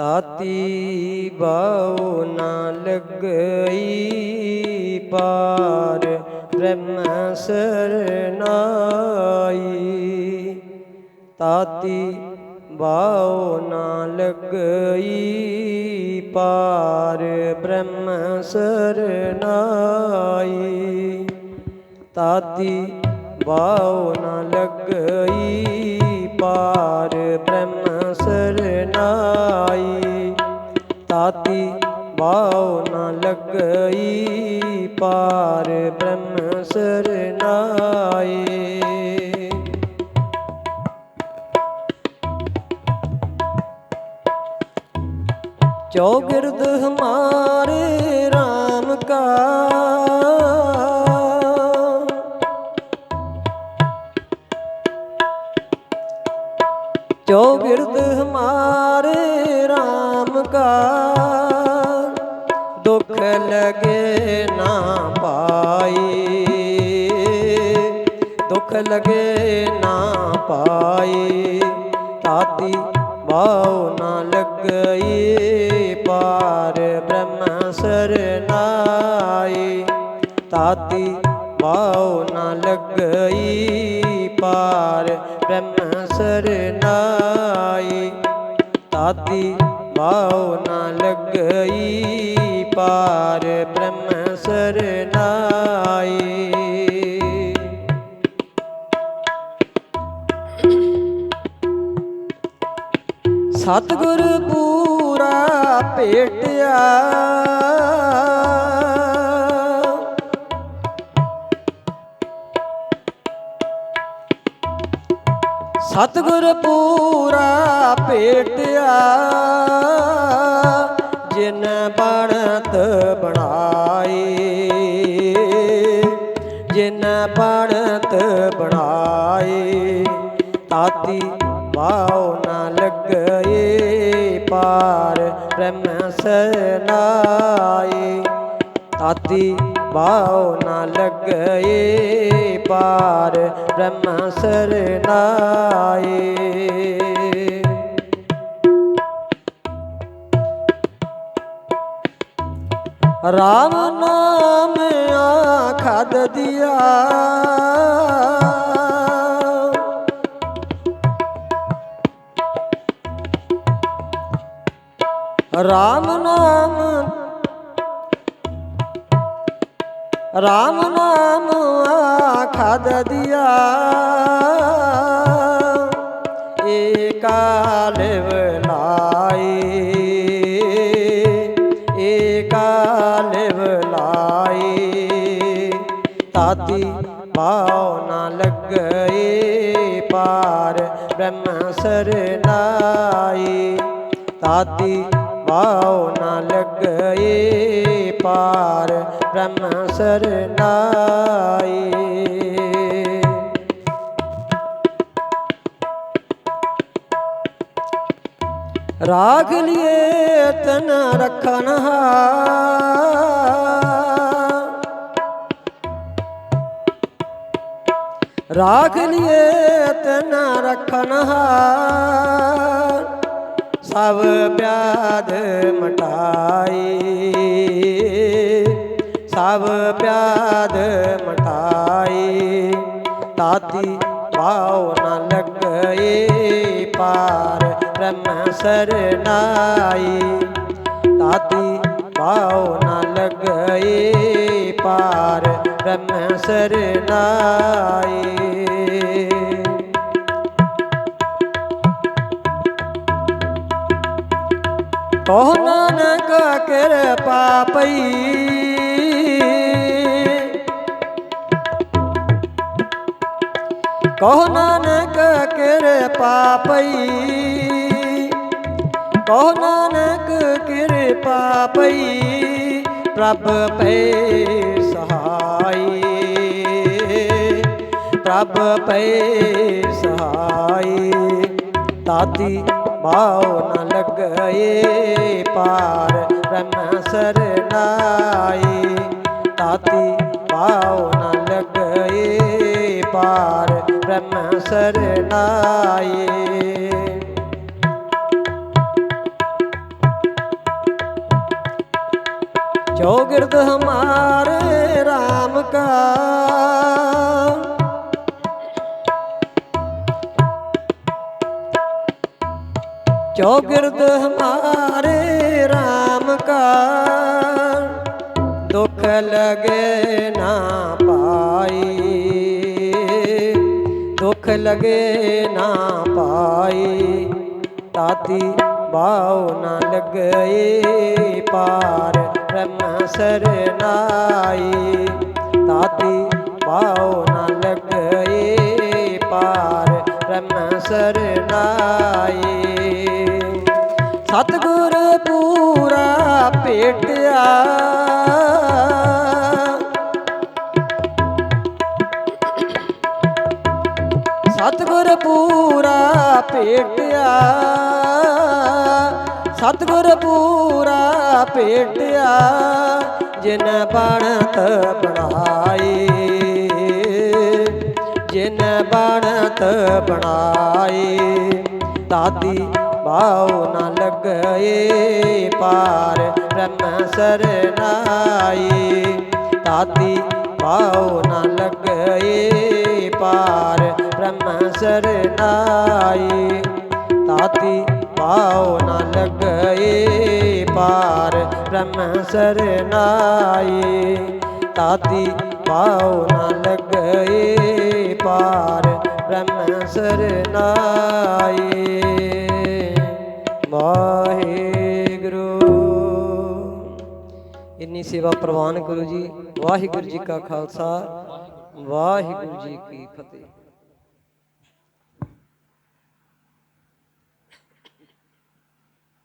ਤਾਤੀ ਬਾਉ ਨਾ ਲੱਗਈ ਪਾਰ, ਬ੍ਰਹਮ ਸਰਨਾਈ। ਤਾਤੀ ਬਾਉ ਨਾ ਲੱਗਈ ਪਾਰ, ਬ੍ਰਹਮ ਸਰਨਾਈ। ਤਾਤੀ ਬਾਉ ਨਾ ਲੱਗਈ ਪਾਰ ਤਾਤੀ ਬਾਉ ਨਾ ਲੱਗਈ ਪਾਰ ਬ੍ਰਹਮ ਸਰਨਾਈ ਚੌਗਿਰਦ ਹਮਾਰੇ RAM ਕਾ ਲਗੇ ਨਾ ਪਾਈ। ਦੁੱਖ ਲਗੇ ਨਾ ਪਾਈ। ਤਾਤੀ ਬਾਉ ਨਾ ਲੱਗਈ ਪਾਰ ਬ੍ਰਹਮ ਸਰਨਾਈ ਤਾਤੀ ਬਾਉ ਨਾ ਲੱਗਈ ਪਾਰ ਬ੍ਰਹਮ ਸਰਨਾਈ ਤਾਤੀ ਬਾਉ ਨਾ ਲੱਗਈ ਪਾਰ ਬ੍ਰਹਮ ਸਰਨਾਈ। ਸਤਿਗੁਰ ਪੂਰਾ ਭੇਟਿਆ। ਸਤਿਗੁਰ ਪੂਰਾ ਭੇਟਿਆ। ਜਿਨ ਬਣਤ ਬਣਾਈ, ਜਿਨ ਬਣਤ ਬਣਾਈ, ਤਾਤੀ ਬਾਉ ਨਾ ਲੱਗਏ ਪਾਰ ਬ੍ਰਹਮ ਸਰਨਾਈ ਤਾਤੀ ਬਾਉ ਨਾ ਲੱਗਏ ਪਾਰ ਬ੍ਰਹਮ ਸਰਨਾਈ ਰਾਮ ਨਾਮ ਆਖਦ ਦਿਆ। ਰਾਮ ਨਾਮ ਰਾਮ ਨਾਮ ਆਖਦ ਦਿਆ। ਏਕਾ ਲਿਵਲਾਈ ਤਾਤੀ ਪਾਉ ਨਾ ਲੱਗਈ ਪਾਰ, ਬ੍ਰਹਮ ਸਰਨਾਈ। ਤਾਤੀ ਪਾਉ ਨਾ ਲੱਗਏ ਪਾਰ, ਬ੍ਰਹਮ ਸਰਨਾਈ। ਰਾਗ ਲਿਏ ਤਨ ਰਖਨ ਰਾਖ ਲਿਏ ਤਨ ਰਖਨ ਸਭ ਪਿਆਦ ਮਟਾਈ। ਸਭ ਪਿਆਦ ਮਟਾਈ, ਤਾਤੀ ਪਾਉ ਨ ਲੱਗਏ ਪਾਰ ਬ੍ਰਹਮ ਸਰਨਾਈ। ਤਾਤੀ ਪਾਉ ਨ ਲੱਗਏ ਪਾਰ ਬ੍ਰਹਮ ਸਰਨਾਈ ਕਹੋ ਨਾਨਕ ਕਿਰਪਾ ਪਈ। ਕਹੋ ਨਾਨਕ ਕਿਰਪਾ ਪਈ। ਕਹੋ ਨਾਨਕ ਕਿਰਪਾ ਪਈ। ਪ੍ਰਭ ਪੈ ਸਹਾਈ। ਪ੍ਰਭ ਪੈ ਸਹਾਈ। ਤਾਤੀ ਬਾਉ ਨ ਲੱਗਏ, ਪਾਰ ਬ੍ਰਹਮ ਸਰਨਾਈ ਤਾਤੀ ਬਾਉ ਨ ਲੱਗਏ, ਪਾਰ ਬ੍ਰਹਮ ਸਰਨਾਈ चौगिर्द हमारे राम का चौगिर्द हमारे राम का दुख लगे ना पाई दुख लगे ना पाई ताती बाव न लग गए पार ਬ੍ਰਹਮ ਸਰਨਾਈ, ਤਾਤੀ ਪਾਉ ਨ ਲਗਏ ਪਾਰ ਬ੍ਰਹਮ ਸਰਨਾਈ। ਸਤਗੁਰ ਪੂਰਾ ਭੇਟਿਆ ਸਤਗੁਰ ਪੂਰਾ ਭੇਟਿਆ ਸਤਗੁਰ ਪੂਰਾ ਭੇਟਿਆ, ਜਿਨ ਬਣਤ ਬਣਾਈ। ਜਿਨ ਬਣਤ ਬਣਾਈ, ਦਾਦੀ ਬਾਉ ਨ ਲੱਗਏ ਪਾਰ ਬ੍ਰਹਮ ਸਰਨਾਈ। ਦਾਦੀ ਬਾਉ ਨ ਲੱਗਏ ਪਾਰ ਬ੍ਰਹਮ ਸਰਨਾਈ। ਤਾਤੀ ਪਾਉ ਨ ਲੱਗਏ ਪਾਰ ਬ੍ਰਹਮ ਸਰਨਾਈ ਤਾਤੀ ਪਾਉ ਨ ਲੱਗਏ ਪਾਰ ਬ੍ਰਹਮ ਸਰਨਾਈ ਵਾਹਿਗੁਰੂ। ਇੰਨੀ ਸੇਵਾ ਪ੍ਰਵਾਨ ਗੁਰੂ ਜੀ, ਵਾਹਿਗੁਰੂ ਜੀ ਕਾ ਖਾਲਸਾ, ਵਾਹਿਗੁਰੂ ਜੀ ਕੀ ਫਤਿਹ।